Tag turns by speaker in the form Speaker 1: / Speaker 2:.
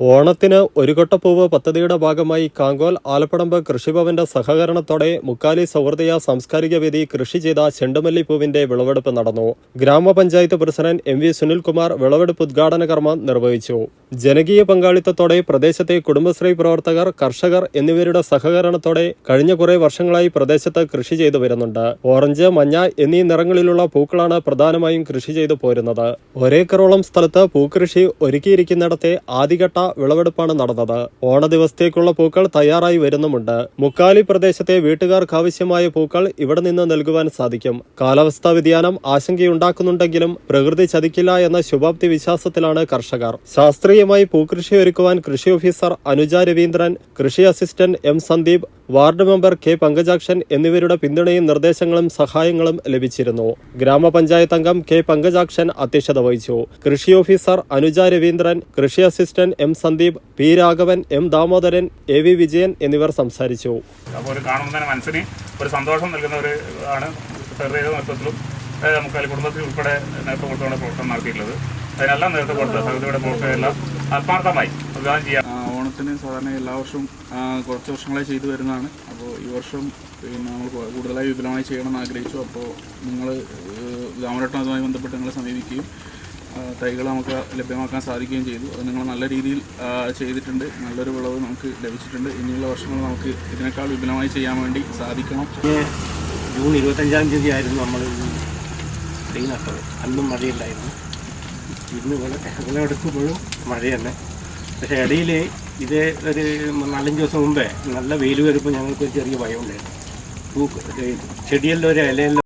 Speaker 1: ഓണത്തിന് ഒരു കൊട്ടപ്പൂവ് പദ്ധതിയുടെ ഭാഗമായി കാങ്കോൽ ആലപ്പടമ്പ് കൃഷിഭവന്റെ സഹകരണത്തോടെ മുക്കാലി സൗഹൃദയ സാംസ്കാരിക വേദി കൃഷി ചെയ്ത ചെണ്ടുമല്ലിപ്പൂവിന്റെ വിളവെടുപ്പ് നടന്നു. ഗ്രാമപഞ്ചായത്ത് പ്രസിഡന്റ് എം വി സുനിൽകുമാർ വിളവെടുപ്പ് ഉദ്ഘാടന കർമ്മം നിർവഹിച്ചു. ജനകീയ പങ്കാളിത്തത്തോടെ പ്രദേശത്തെ കുടുംബശ്രീ പ്രവർത്തകർ കർഷകർ എന്നിവരുടെ സഹകരണത്തോടെ കഴിഞ്ഞ കുറേ വർഷങ്ങളായി പ്രദേശത്ത് കൃഷി ചെയ്തു വരുന്നുണ്ട്. ഓറഞ്ച് മഞ്ഞ എന്നീ നിറങ്ങളിലുള്ള പൂക്കളാണ് പ്രധാനമായും കൃഷി ചെയ്തു പോരുന്നത്. ഒരേക്കറോളം സ്ഥലത്ത് പൂക്കൃഷി ഒരുക്കിയിരിക്കുന്നിടത്തെ ആദ്യഘട്ട വിളവെടുപ്പാണ് നടന്നത്. ഓണ ദിവസത്തേക്കുള്ള പൂക്കൾ തയ്യാറായി വരുന്നുമുണ്ട്. മുക്കാലി പ്രദേശത്തെ വീട്ടുകാർക്ക് ആവശ്യമായ പൂക്കൾ ഇവിടെ നിന്ന് നൽകുവാൻ സാധിക്കും. കാലാവസ്ഥാ വ്യതിയാനം ആശങ്കയുണ്ടാക്കുന്നുണ്ടെങ്കിലും പ്രകൃതി ചതിക്കില്ല എന്ന ശുഭാപ്തി വിശ്വാസത്തിലാണ് കർഷകർ. ശാസ്ത്രീയമായി പൂക്കൃഷി ഒരുക്കുവാൻ കൃഷി ഓഫീസർ അനുജ രവീന്ദ്രൻ കൃഷി assistant M Sandeep ward member K Pankajakshan എന്നിവരുടെ പിന്തുണയും നിർദ്ദേശങ്ങളും സഹായങ്ങളും ലഭിച്ചിരുന്നു. ഗ്രാമപഞ്ചായത്ത് അംഗം കെ പങ്കജാക്ഷൻ അധ്യക്ഷത വഹിച്ചു. കൃഷി ഓഫീസർ അനുജ രവീന്ദ്രൻ കൃഷി assistant M Sandeep P Raghavan M Damodaran A V Vijayan എന്നിവർ സംസാരിച്ചു.
Speaker 2: അപ്പോൾ ഒരു കാണുന്ന ഒരു സന്തോഷം നൽകുന്ന ഒരു ആണ് നമുക്ക് കുടുംബത്തിൽ ഉൾപ്പെടെ നേതൃത്വം കൊടുത്തുകൊണ്ട് പ്രവർത്തനം നടത്തിയിട്ടുള്ളത്. അതിനെല്ലാം നേതൃത്വം കൊടുത്ത സമിതിയുടെ പ്രവർത്തകരെല്ലാം ആത്മാർത്ഥമായി. ഉദ്ഘാടനം
Speaker 3: ചെയ്യാം. ഓണത്തിന് സാധാരണ എല്ലാ വർഷവും കുറച്ച് വർഷങ്ങളായി ചെയ്തു വരുന്നതാണ്. അപ്പോൾ ഈ വർഷം പിന്നെ നമ്മൾ കൂടുതലായി വിപുലമായി ചെയ്യണമെന്ന് ആഗ്രഹിച്ചു. അപ്പോൾ നിങ്ങൾ ഗ്രാമരട്ടം അതുമായി ബന്ധപ്പെട്ട് നിങ്ങളെ സമീപിക്കുകയും തൈകൾ നമുക്ക് ലഭ്യമാക്കാൻ സാധിക്കുകയും ചെയ്തു. അത് നിങ്ങൾ നല്ല രീതിയിൽ ചെയ്തിട്ടുണ്ട്. നല്ലൊരു വിളവ് നമുക്ക് ലഭിച്ചിട്ടുണ്ട്. ഇനിയുള്ള വർഷങ്ങൾ നമുക്ക് ഇതിനേക്കാൾ വിപുലമായി ചെയ്യാൻ വേണ്ടി സാധിക്കണം.
Speaker 4: ജൂൺ ഇരുപത്തഞ്ചാം തീയതി ആയിരുന്നു നമ്മൾ തൈ നട്ടത്. അന്നും മഴയില്ലായിരുന്നു. ഇന്ന് ഇവിടെ വിളവെടുക്കുമ്പോഴും മഴ തന്നെ പക്ഷേ ഇടയിൽ ഇത് ഒരു നാലഞ്ച് ദിവസം മുമ്പേ നല്ല വെയിൽ വരുമ്പോൾ ഞങ്ങൾക്ക് ചെറിയ ഭയമുണ്ടായിരുന്നു. പൂ ചെടിയെല്ലാം ഒരു ഇലയെല്ലാം